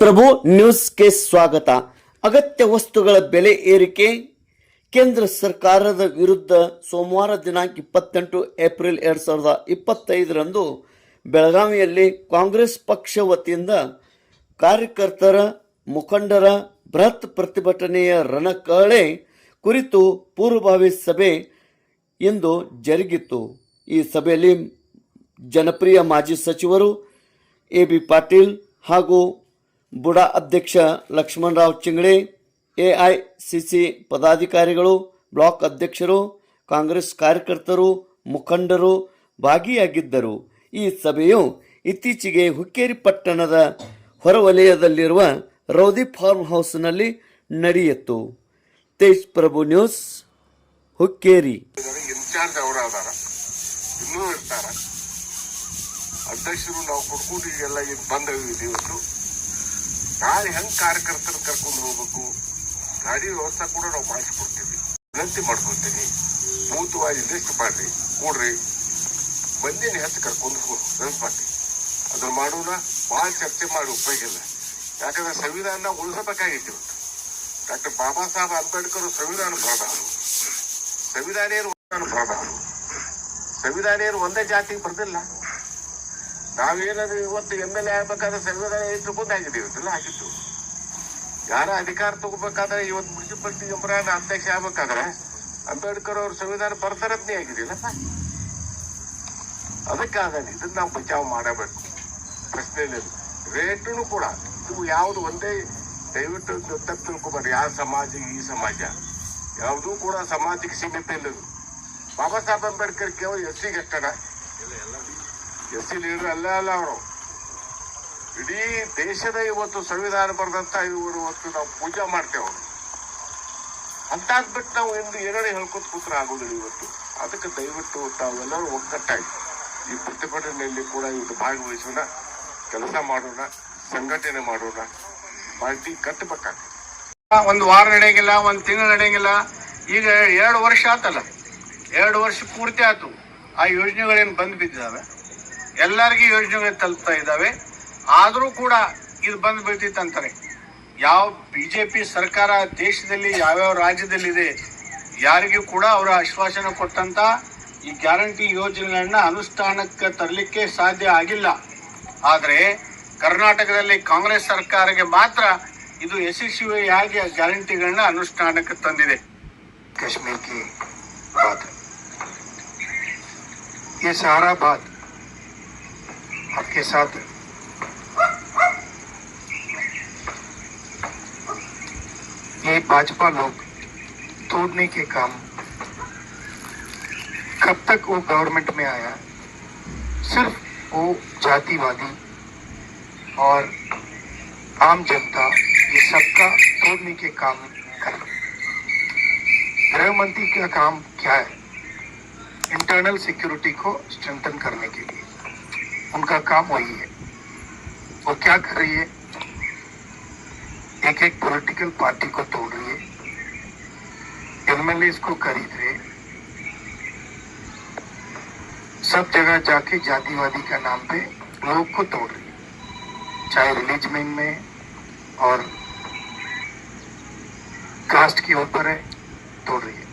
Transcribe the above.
ಪ್ರಭು ನ್ಯೂಸ್ಗೆ ಸ್ವಾಗತ. ಅಗತ್ಯ ವಸ್ತುಗಳ ಬೆಲೆ ಏರಿಕೆ. ಕೇಂದ್ರ ಸರ್ಕಾರದ ವಿರುದ್ಧ ಸೋಮವಾರ ದಿನಾಂಕ ಇಪ್ಪತ್ತೆಂಟು ಏಪ್ರಿಲ್ ಎರಡು ಸಾವಿರದ ಇಪ್ಪತ್ತೈದರಂದು ಬೆಳಗಾವಿಯಲ್ಲಿ ಕಾಂಗ್ರೆಸ್ ಪಕ್ಷ ವತಿಯಿಂದ ಕಾರ್ಯಕರ್ತರ ಮುಖಂಡರ ಬೃಹತ್ ಪ್ರತಿಭಟನೆಯ ರಣಕಳೆ ಕುರಿತು ಪೂರ್ವಭಾವಿ ಸಭೆ ಇಂದು ಜರುಗಿತು ಈ ಸಭೆಯಲ್ಲಿ ಜನಪ್ರಿಯ ಮಾಜಿ ಸಚಿವರು ಎ ಬಿ ಪಾಟೀಲ್ ಹಾಗೂ ಬುಡಾ ಅಧ್ಯಕ್ಷ ಲಕ್ಷ್ಮಣರಾವ್ ಸಿ ಎಐಸಿಸಿ ಪದಾಧಿಕಾರಿಗಳು, ಬ್ಲಾಕ್ ಅಧ್ಯಕ್ಷರು, ಕಾಂಗ್ರೆಸ್ ಕಾರ್ಯಕರ್ತರು, ಮುಖಂಡರು ಭಾಗಿಯಾಗಿದ್ದರು. ಈ ಸಭೆಯು ಇತ್ತೀಚೆಗೆ ಹುಕ್ಕೇರಿ ಪಟ್ಟಣದ ಹೊರವಲಯದಲ್ಲಿರುವ ರೌದಿ ಫಾರ್ಮ್ ಹೌಸ್ನಲ್ಲಿ ನಡೆಯಿತು. ತೇಜ್ ಪ್ರಭು ನ್ಯೂಸ್, ಹುಕ್ಕೇರಿ. ಇನ್ಚಾರ್ಜ್ ಅವರ ಇನ್ನೂ ಇರ್ತಾರ. ಅಧ್ಯಕ್ಷರು ನಾವು ಕೊಡ್ಕೊಂಡು ಈಗೆಲ್ಲ ಈಗ ಬಂದಿದ್ದೀವಿ ಇವತ್ತು. ನಾಳೆ ಹೆಂಗ್ ಕಾರ್ಯಕರ್ತರ ಕರ್ಕೊಂಡು ಹೋಗ್ಬೇಕು? ಗಾಡಿ ವ್ಯವಸ್ಥೆ ಕೂಡ ನಾವು ಮಾಡಿಸ್ಕೊಡ್ತೀವಿ. ವಿನಂತಿ ಮಾಡ್ಕೊಳ್ತೀನಿ. ಬೂತ್ ಇನ್ವೆಸ್ಟ್ ಲಿಸ್ಟ್ ಮಾಡ್ರಿ. ಕೂಡ್ರಿ. ಮಂದಿನ ಹೆಚ್ಚು ಕರ್ಕೊಂಡು ಹೋಗಿ. ಮಾಡಿ ಅದನ್ನ ಮಾಡೋಣ ಭಾಳ ಚರ್ಚೆ ಮಾಡಿ ಉಪಯೋಗ ಇಲ್ಲ. ಯಾಕಂದ್ರೆ ಸಂವಿಧಾನ ಉಳಿಸಬೇಕಾಗಿತ್ತು ಡಾಕ್ಟರ್ ಬಾಬಾ ಸಾಹೇಬ್ ಅಂಬೇಡ್ಕರ್ ಸಂವಿಧಾನ ಬರಬಾರದು ಸಂವಿಧಾನ ಬರಬಾರದು ಸಂವಿಧಾನ ಒಂದೇ ಜಾತಿಗೆ ಬರ್ದಿಲ್ಲ. ನಾವೇನಾದ್ರು ಇವತ್ತು ಎಂ ಎಲ್ ಎ ಆಗ್ಬೇಕಾದ್ರೆ ಸಂವಿಧಾನ ಎಷ್ಟು ಮುಂದೆ ಆಗಿದೆ ಇವತ್ತೆಲ್ಲ ಆಗಿತ್ತು. ಯಾರ ಅಧಿಕಾರ ತಗೋಬೇಕಾದ್ರೆ ಇವತ್ತು ಮುನ್ಸಿಪಾಲಿಟಿ ಎಂಬರಾನ ಅಧ್ಯಕ್ಷ ಆಗ್ಬೇಕಾದ್ರೆ ಅಂಬೇಡ್ಕರ್ ಅವ್ರ ಸಂವಿಧಾನ ಬರ್ತಾರತ್ನೇ ಆಗಿದೆಯಲ್ಲಪ್ಪ ಅದಕ್ಕಾಗಲಿ ಇದನ್ನ ನಾವು ಬಚಾವ್ ಮಾಡಬೇಕು. ಪ್ರಶ್ನೆ ಇಲ್ಲ. ರೇಟು ಕೂಡ ನೀವು ಯಾವುದು ಒಂದೇ ದಯವಿಟ್ಟು ತಪ್ಪು ತಿಳ್ಕೊಬಾರ್ದು. ಯಾವ ಸಮಾಜ, ಈ ಸಮಾಜ. ಯಾವುದೂ ಕೂಡ ಸಮಾಜಕ್ಕೆ ಸೀಮಿತ ಇಲ್ಲ. ಬಾಬಾ ಸಾಹೇಬ್ ಅಂಬೇಡ್ಕರ್ ಕೇವಲ ಎಸ್ ಸಿಗೆ ಅಷ್ಟನ ಎಸ್ ಸಿ ಲೀಡರ್ ಅಲ್ಲ ಅಲ್ಲ ಅವರು. ಇಡೀ ದೇಶದ ಇವತ್ತು ಸಂವಿಧಾನ ಬರೆದಂತ ಇವರು ಇವತ್ತು ನಾವು ಪೂಜೆ ಮಾಡ್ತೇವೆ ಅವರು. ಅಂತಾದ್ ಬಿಟ್ಟು ನಾವು ಎಂದು ಏನೇ ಹೇಳ್ಕೊತ ಕೂತ್ರ ಆಗೋದಿಲ್ಲ ಇವತ್ತು. ಅದಕ್ಕೆ ದಯವಿಟ್ಟು ತಾವೆಲ್ಲರೂ ಒಗ್ಗಟ್ಟಾಯ್ತು ಈ ಪ್ರತಿಭಟನೆಯಲ್ಲಿ ಕೂಡ ಇವತ್ತು ಭಾಗವಹಿಸೋಣ, ಕೆಲಸ ಮಾಡೋಣ, ಸಂಘಟನೆ ಮಾಡೋಣ. ಪಾರ್ಟಿ ಕಟ್ಟಬೇಕಾಗ್ತದೆ ಒಂದು ವಾರ ನಡೆಯಂಗಿಲ್ಲ, ಒಂದು ತಿಂಗಳು ನಡೆಯಂಗಿಲ್ಲ. ಈಗ ಎರಡು ವರ್ಷ ಆತಲ್ಲ. ಎರಡು ವರ್ಷ ಪೂರ್ತಿ ಆಯ್ತು ಆ ಯೋಜನೆಗಳೇನು ಬಂದು ಬಿದ್ದಿದ್ದಾವೆ ಎಲ್ಲರಿಗೂ ಯೋಜನೆಗಳು ತಲುಪ್ತಾ ಇದ್ದಾವೆ ಆದರೂ ಕೂಡ ಇದು ಬಂದು ಬೀಳ್ತಿತ್ತು ಅಂತಾರೆ ಯಾವ ಬಿಜೆಪಿ ಸರ್ಕಾರ ದೇಶದಲ್ಲಿ ಯಾವ್ಯಾವ ರಾಜ್ಯದಲ್ಲಿದೆ ಯಾರಿಗೂ ಕೂಡ ಅವರ ಆಶ್ವಾಸನೆ ಕೊಟ್ಟಂತ ಈ ಗ್ಯಾರಂಟಿ ಯೋಜನೆಗಳನ್ನ ಅನುಷ್ಠಾನಕ್ಕೆ ತರಲಿಕ್ಕೆ ಸಾಧ್ಯ ಆಗಿಲ್ಲ ಆದರೆ ಕರ್ನಾಟಕದಲ್ಲಿ ಕಾಂಗ್ರೆಸ್ ಸರ್ಕಾರಕ್ಕೆ ಮಾತ್ರ ಇದು ಯಶಸ್ವಿಯಾಗಿ ಗ್ಯಾರಂಟಿಗಳನ್ನ ಅನುಷ್ಠಾನಕ್ಕೆ ತಂದಿದೆ कश्मीर की बात है ये सारा बात आपके साथ। ये भाजपा लोग तोड़ने के काम कब तक वो गवर्नमेंट में आया? सिर्फ़ वो जातिवादी और आम जनता ये सबका तोड़ने के काम कर गृह मंत्री का काम क्या है? इंटरनल सिक्योरिटी को स्ट्रेंथन करने के लिए। उनका काम वही है। वो क्या कर रही है? एक एक पॉलिटिकल पार्टी को तोड़ रही है। एमएलए को खरीद रहे सब जगह जाके जातिवादी का नाम पे लोग को तोड़ रही है। चाहे रिलीजमेंट में और कास्ट के ऊपर है, तोड़ रही है।